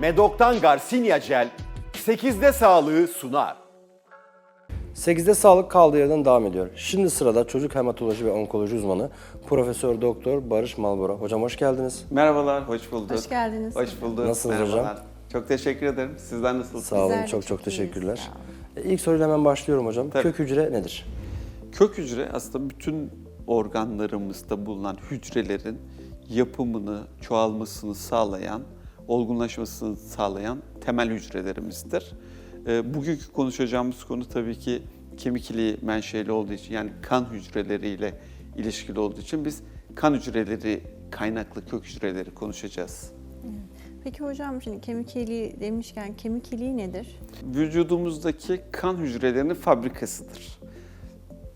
Medok'tan Garcinia Gel 8'de sağlığı sunar. 8'de sağlık kaldığı yerden devam ediyor. Şimdi sırada çocuk hematoloji ve onkoloji uzmanı Profesör Doktor Barış Malbora. Hocam hoş geldiniz. Merhabalar, hoş bulduk. Hoş geldiniz. Hoş bulduk. Nasılsınız Merhabalar. hocam? Çok teşekkür ederim. Sizler nasılsınız? Sağ olun, de çok çok teşekkürler. E, İlk soruyla hemen başlıyorum hocam. Tabii. Kök hücre nedir? Kök hücre aslında bütün organlarımızda bulunan hücrelerin yapımını, çoğalmasını sağlayan, olgunlaşmasını sağlayan temel hücrelerimizdir. Ee, Bugünkü konuşacağımız konu tabii ki kemik iliği menşeli olduğu için yani kan hücreleriyle ilişkili olduğu için biz kan hücreleri kaynaklı kök hücreleri konuşacağız. Peki hocam şimdi kemik iliği demişken kemik iliği nedir? vücudumuzdaki kan hücrelerinin fabrikasıdır.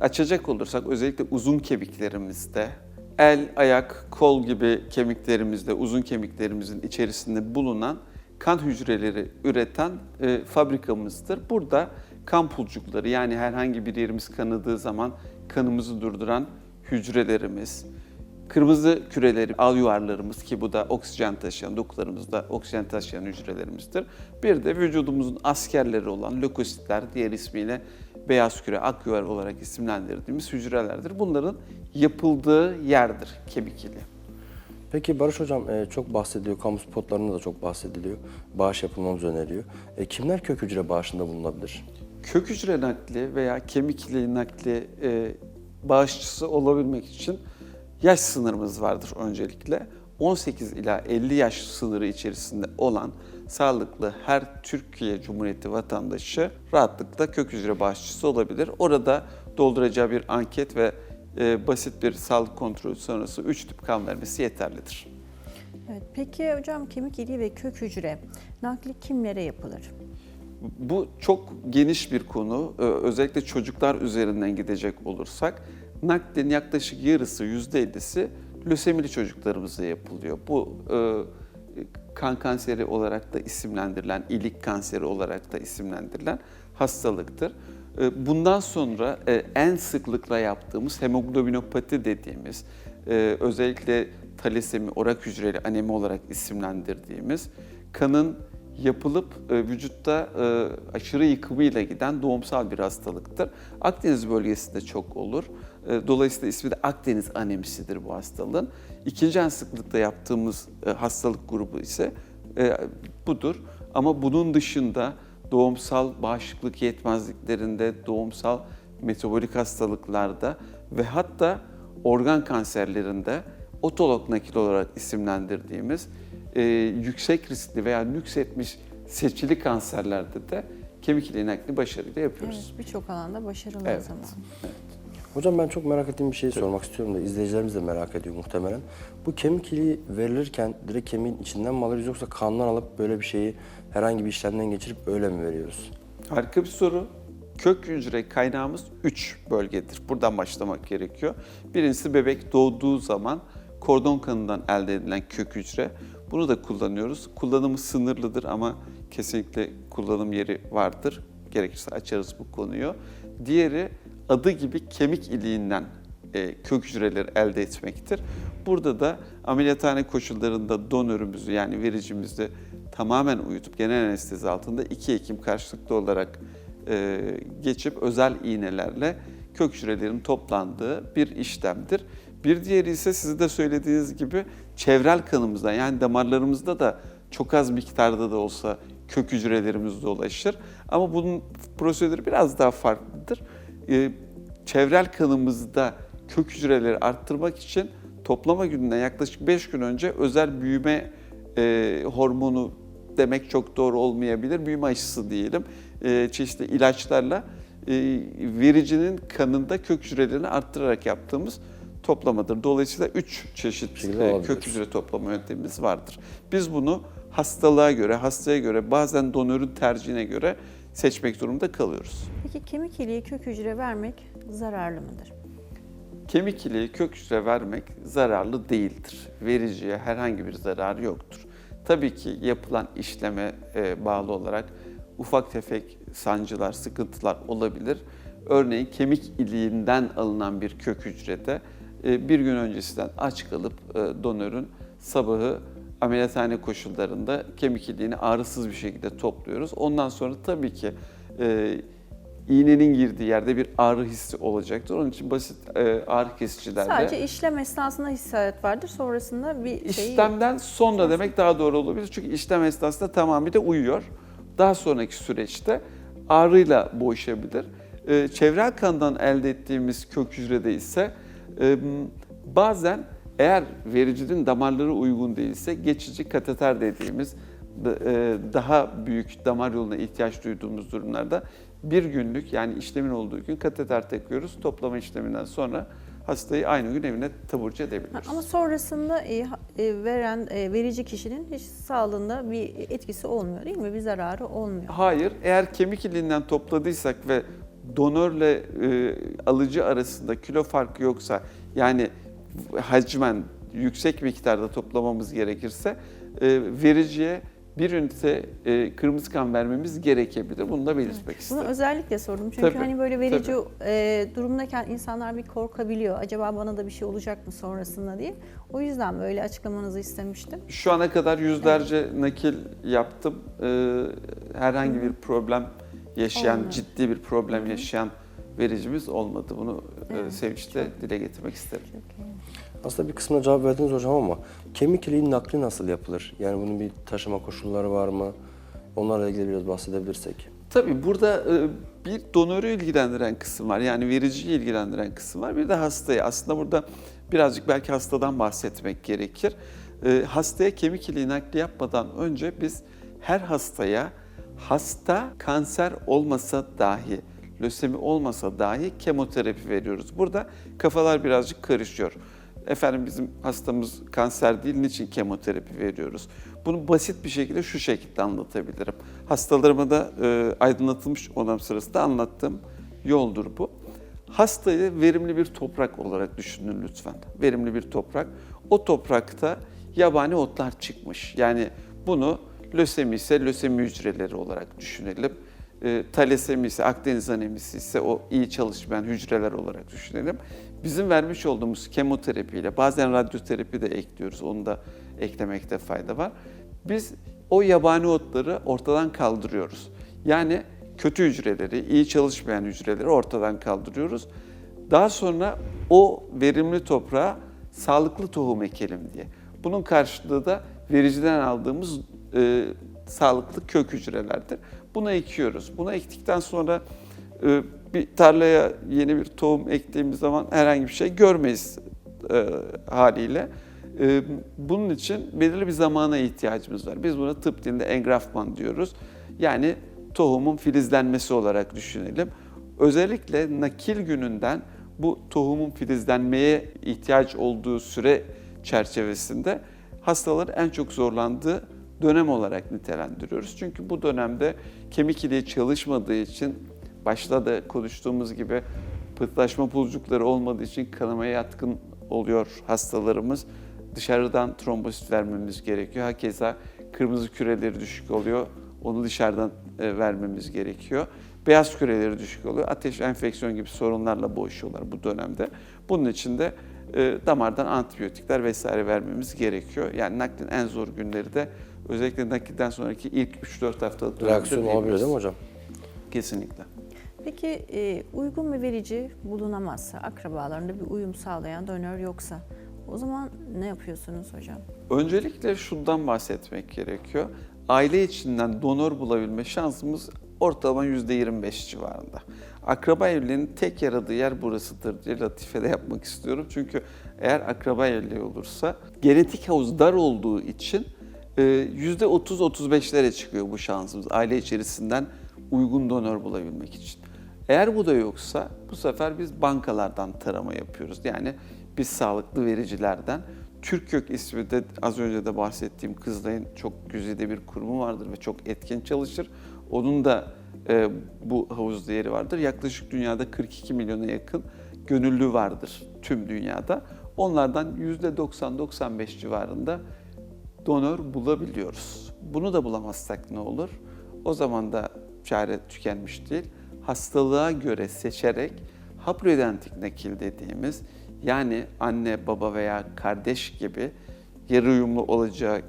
Açacak olursak özellikle uzun kemiklerimizde, el, ayak, kol gibi kemiklerimizde, uzun kemiklerimizin içerisinde bulunan kan hücreleri üreten e, fabrikamızdır. Burada kan pulcukları yani herhangi bir yerimiz kanadığı zaman kanımızı durduran hücrelerimiz, Kırmızı küreleri, al yuvarlarımız ki bu da oksijen taşıyan, dokularımızda oksijen taşıyan hücrelerimizdir. Bir de vücudumuzun askerleri olan lökositler, diğer ismiyle beyaz küre, ak yuvar olarak isimlendirdiğimiz hücrelerdir. Bunların yapıldığı yerdir kemik iliği. Peki Barış hocam e, çok bahsediliyor, kamu spotlarında da çok bahsediliyor. Bağış yapılmamız öneriliyor. E, kimler kök hücre bağışında bulunabilir? Kök hücre nakli veya kemik iliği nakli e, bağışçısı olabilmek için yaş sınırımız vardır öncelikle. 18 ila 50 yaş sınırı içerisinde olan sağlıklı her Türkiye Cumhuriyeti vatandaşı rahatlıkla kök hücre bağışçısı olabilir. Orada dolduracağı bir anket ve e, basit bir sağlık kontrolü sonrası 3 tüp kan vermesi yeterlidir. Evet. Peki hocam kemik iliği ve kök hücre nakli kimlere yapılır? Bu çok geniş bir konu. Ee, Özellikle çocuklar üzerinden gidecek olursak naklin yaklaşık yarısı, yüzde ellisi lösemili çocuklarımıza yapılıyor. Bu e, kan kanseri olarak da isimlendirilen, ilik kanseri olarak da isimlendirilen hastalıktır. E, Bundan sonra e, en sıklıkla yaptığımız hemoglobinopati dediğimiz, e, özellikle talasemi, orak hücreli anemi olarak isimlendirdiğimiz kanın yapılıp e, vücutta e, aşırı yıkımıyla giden doğumsal bir hastalıktır. Akdeniz bölgesinde çok olur. E, dolayısıyla ismi de Akdeniz anemisidir bu hastalığın. İkinci en sıklıkla yaptığımız e, hastalık grubu ise e, budur. Ama bunun dışında doğumsal bağışıklık yetmezliklerinde, doğumsal metabolik hastalıklarda ve hatta organ kanserlerinde otolog nakil olarak isimlendirdiğimiz e, yüksek riskli veya nüksetmiş seçili kanserlerde de kemik iliği nakli başarıyla yapıyoruz. Evet, birçok alanda başarılı Evet. o zaman. Hocam ben çok merak ettiğim bir şey sormak istiyorum da izleyicilerimiz de merak ediyor muhtemelen. Bu kemik iliği verilirken direkt kemiğin içinden mi alıyoruz yoksa kandan alıp böyle bir şeyi herhangi bir işlemden geçirip öyle mi veriyoruz? Harika bir soru. Kök hücre kaynağımız 3 bölgedir. Buradan başlamak gerekiyor. Birincisi bebek doğduğu zaman kordon kanından elde edilen kök hücre. Bunu da kullanıyoruz. Kullanımı sınırlıdır ama kesinlikle kullanım yeri vardır. Gerekirse açarız bu konuyu. Diğeri adı gibi kemik iliğinden e, kök hücreleri elde etmektir. Burada da ameliyathane koşullarında donörümüzü yani vericimizi tamamen uyutup genel anestezi altında iki hekim karşılıklı olarak e, geçip özel iğnelerle kök hücrelerin toplandığı bir işlemdir. Bir diğeri ise sizin de söylediğiniz gibi çevrel kanımızda yani damarlarımızda da çok az miktarda da olsa kök hücrelerimiz dolaşır. Ama bunun prosedürü biraz daha farklıdır. E, çevrel kanımızda kök hücreleri arttırmak için toplama gününden yaklaşık 5 gün önce özel büyüme e, hormonu demek çok doğru olmayabilir. Büyüme aşısı diyelim. E, çeşitli ilaçlarla e, vericinin kanında kök hücrelerini arttırarak yaptığımız toplamadır. Dolayısıyla 3 çeşit e, kök hücre toplama yöntemimiz vardır. Biz bunu hastalığa göre, hastaya göre, bazen donörün tercihine göre seçmek durumunda kalıyoruz. Peki kemik iliği kök hücre vermek zararlı mıdır? Kemik iliği kök hücre vermek zararlı değildir. Vericiye herhangi bir zararı yoktur. Tabii ki yapılan işleme e, bağlı olarak ufak tefek sancılar, sıkıntılar olabilir. Örneğin kemik iliğinden alınan bir kök hücrede e, bir gün öncesinden aç kalıp e, donörün sabahı Ameliyathane koşullarında kemik iliğini ağrısız bir şekilde topluyoruz. Ondan sonra tabii ki iğnenin girdiği yerde bir ağrı hissi olacaktır. Onun için basit e, ağrı kesicilerde... Sadece işlem esnasında hissiyat vardır. Sonrasında bir şey. İşlemden sonra demek daha doğru olabilir. Çünkü işlem esnasında tamamıyla uyuyor. Daha sonraki süreçte ağrıyla boğuşabilir. Ee, çevre kandan elde ettiğimiz kök hücrede ise e, bazen eğer vericinin damarları uygun değilse geçici kateter dediğimiz e, daha büyük damar yoluna ihtiyaç duyduğumuz durumlarda bir günlük yani işlemin olduğu gün kateter takıyoruz. Toplama işleminden sonra hastayı aynı gün evine taburcu Ha, edebiliyoruz. Ama sonrasında e, e, veren e, verici kişinin hiç sağlığında bir etkisi olmuyor değil mi? Bir zararı olmuyor. Hayır, eğer kemik iliğinden topladıysak ve donörle e, alıcı arasında kilo farkı yoksa yani hacmen yüksek miktarda toplamamız gerekirse e, vericiye bir ünite e, kırmızı kan vermemiz gerekebilir. Bunu da belirtmek Bunu isterim. özellikle sordum çünkü Tabii, hani böyle verici e, durumdayken insanlar bir korkabiliyor. Acaba bana da bir şey olacak mı sonrasında diye. O yüzden böyle açıklamanızı istemiştim. Şu ana kadar yüzlerce nakil yaptım. E, herhangi bir problem yaşayan, Olmadı. ciddi bir problem yaşayan vericimiz olmadı. Bunu e, Evet, sevinçle dile getirmek isterim. Aslında bir kısmına cevap verdiniz hocam ama kemik iliğin nakli nasıl yapılır? Yani bunun bir taşıma koşulları var mı? Onlarla ilgili biraz bahsedebilirsek. Tabii burada e, bir donörü ilgilendiren kısım var. Yani vericiyi ilgilendiren kısım var. Bir de hastayı. Aslında burada birazcık belki hastadan bahsetmek gerekir. E, Hastaya kemik iliği nakli yapmadan önce biz her hastaya hasta kanser olmasa dahi, lösemi olmasa dahi kemoterapi veriyoruz. Burada kafalar birazcık karışıyor. Efendim bizim hastamız kanser değil, niçin kemoterapi veriyoruz? Bunu basit bir şekilde şu şekilde anlatabilirim. Hastalarıma da e, aydınlatılmış onam sırasında anlattığım yoldur bu. Hastayı verimli bir toprak olarak düşünün lütfen. Verimli bir toprak. O toprakta yabani otlar çıkmış. Yani bunu lösemi ise lösemi hücreleri olarak düşünelim. E, talasemi ise Akdeniz anemisi ise o iyi çalışmayan hücreler olarak düşünelim. Bizim vermiş olduğumuz kemoterapiyle bazen radyoterapi de ekliyoruz. Onu da eklemekte fayda var. Biz o yabani otları ortadan kaldırıyoruz. Yani kötü hücreleri, iyi çalışmayan hücreleri ortadan kaldırıyoruz. Daha sonra o verimli toprağa sağlıklı tohum ekelim diye. Bunun karşılığı da vericiden aldığımız e, sağlıklı kök hücrelerdir. Bunu ekiyoruz. Bunu ektikten sonra e, bir tarlaya yeni bir tohum ektiğimiz zaman herhangi bir şey görmeyiz e, haliyle. E, bunun için belirli bir zamana ihtiyacımız var. Biz buna tıp dilinde engrafman diyoruz. Yani tohumun filizlenmesi olarak düşünelim. Özellikle nakil gününden bu tohumun filizlenmeye ihtiyaç olduğu süre çerçevesinde hastaların en çok zorlandığı dönem olarak nitelendiriyoruz. Çünkü bu dönemde kemik iliği çalışmadığı için başta da konuştuğumuz gibi pıhtılaşma pulcukları olmadığı için kanamaya yatkın oluyor hastalarımız. Dışarıdan trombosit vermemiz gerekiyor. Hakeza kırmızı küreleri düşük oluyor. Onu dışarıdan e, vermemiz gerekiyor. Beyaz küreleri düşük oluyor. Ateş, enfeksiyon gibi sorunlarla boğuşuyorlar bu dönemde. Bunun için de e, damardan antibiyotikler vesaire vermemiz gerekiyor. Yani naklin en zor günleri de özellikle nakilden sonraki ilk 3-4 haftalık dönemde Reaksiyon olabilir değil mi hocam? Kesinlikle. Peki e, uygun bir verici bulunamazsa, akrabalarında bir uyum sağlayan donör yoksa o zaman ne yapıyorsunuz hocam? Öncelikle şundan bahsetmek gerekiyor. Aile içinden donör bulabilme şansımız ortalama %25 civarında. Akraba evliliğinin tek yaradığı yer burasıdır diye latifede yapmak istiyorum. Çünkü eğer akraba evliliği olursa genetik havuz dar olduğu için e, %30-35'lere çıkıyor bu şansımız aile içerisinden uygun donör bulabilmek için. Eğer bu da yoksa bu sefer biz bankalardan tarama yapıyoruz. Yani biz sağlıklı vericilerden Türk Kök ismi de az önce de bahsettiğim Kızılay'ın çok güzide bir kurumu vardır ve çok etkin çalışır. Onun da e, bu havuzda yeri vardır. Yaklaşık dünyada 42 milyona yakın gönüllü vardır tüm dünyada. Onlardan %90-95 civarında donör bulabiliyoruz. Bunu da bulamazsak ne olur? O zaman da çare tükenmiş değil. Hastalığa göre seçerek haploidentik nakil dediğimiz yani anne, baba veya kardeş gibi yarı uyumlu olacağı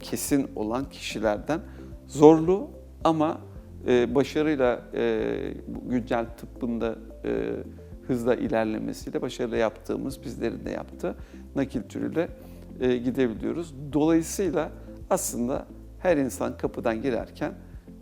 kesin olan kişilerden zorlu ama e, başarıyla e, güncel tıbbında e, hızla ilerlemesiyle başarılı yaptığımız bizlerin de yaptığı nakil türüyle e, gidebiliyoruz. Dolayısıyla aslında her insan kapıdan girerken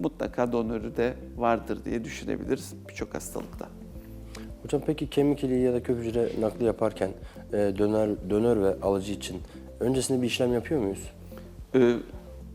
mutlaka donörü de vardır diye düşünebiliriz birçok hastalıkta. Hocam peki kemik iliği ya da kök hücre nakli yaparken e, döner, dönör ve alıcı için öncesinde bir işlem yapıyor muyuz? Ee,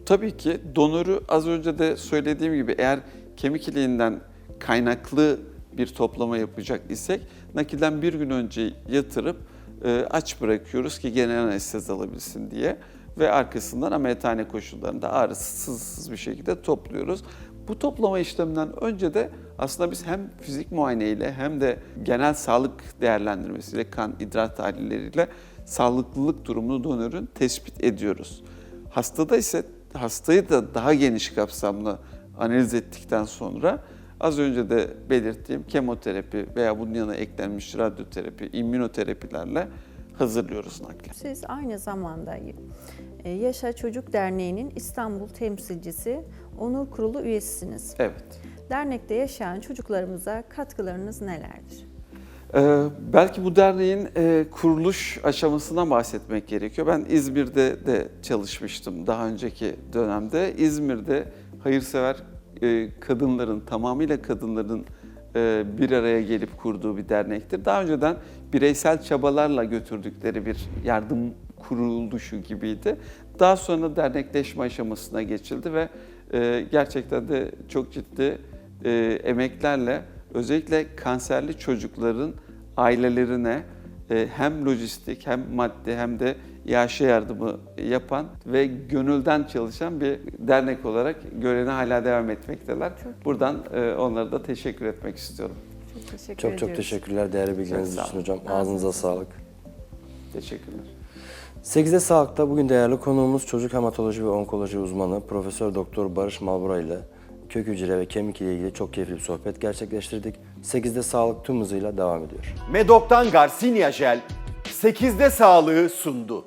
tabii ki donörü az önce de söylediğim gibi eğer kemik iliğinden kaynaklı bir toplama yapacak isek nakilden bir gün önce yatırıp e, aç bırakıyoruz ki genel anestezi alabilsin diye ve arkasından ameliyathane koşullarında ağrısız bir şekilde topluyoruz. Bu toplama işleminden önce de aslında biz hem fizik muayeneyle hem de genel sağlık değerlendirmesiyle kan idrar tahlilleriyle sağlıklılık durumunu donörün tespit ediyoruz. Hastada ise hastayı da daha geniş kapsamlı analiz ettikten sonra az önce de belirttiğim kemoterapi veya bunun yanına eklenmiş radyoterapi, immünoterapilerle hazırlıyoruz nakli. Siz aynı zamanda e, Yaşa Çocuk Derneği'nin İstanbul temsilcisi, onur kurulu üyesisiniz. Evet. Dernekte yaşayan çocuklarımıza katkılarınız nelerdir? Ee, belki bu derneğin e, kuruluş aşamasından bahsetmek gerekiyor. Ben İzmir'de de çalışmıştım daha önceki dönemde. İzmir'de hayırsever e, kadınların, tamamıyla kadınların e, bir araya gelip kurduğu bir dernektir. Daha önceden bireysel çabalarla götürdükleri bir yardım kuruluşu gibiydi. Daha sonra dernekleşme aşamasına geçildi ve e, gerçekten de çok ciddi e, emeklerle özellikle kanserli çocukların ailelerine e, hem lojistik hem maddi hem de iaşe yardımı yapan ve gönülden çalışan bir dernek olarak görevine hala devam etmekteler. Buradan e, onlara da teşekkür etmek istiyorum. Çok teşekkür Çok ediyoruz. çok teşekkürler değerli bilgileriniz sağ için olun. hocam. Ağzınıza sağlık. Teşekkürler. 8'de Sağlık'ta bugün değerli konuğumuz çocuk hematoloji ve onkoloji uzmanı Profesör Doktor Barış Malbura ile kök hücre ve kemik ile ilgili çok keyifli bir sohbet gerçekleştirdik. 8'de Sağlık tüm hızıyla devam ediyor. Medok'tan Garcinia Jel 8'de sağlığı sundu.